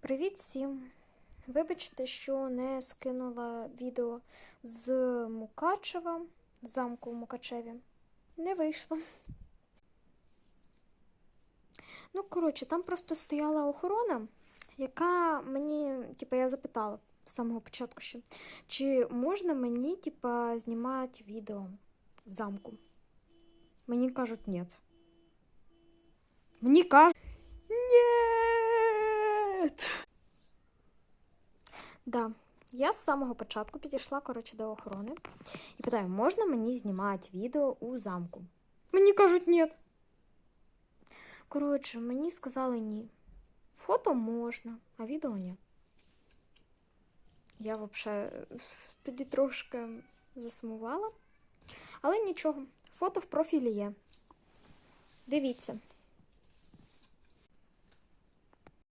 Привіт всім! Вибачте, що не скинула відео з Мукачева, замку в Мукачеві. Не вийшло. Ну, коротше, там просто стояла охорона, яка мені, типу, я запитала з самого початку ще, чи можна мені, типа, знімати відео в замку. Мені кажуть, ні. Мені кажуть, Нет! Да, я з самого початку підійшла, коротше, до охорони і питаю, можна мені знімати відео у замку? Мені кажуть, ні. Коротше, мені сказали ні. Фото можна, а відео ні. Я взагалі тоді трошки засумувала. Але нічого, фото в профілі є. Дивіться.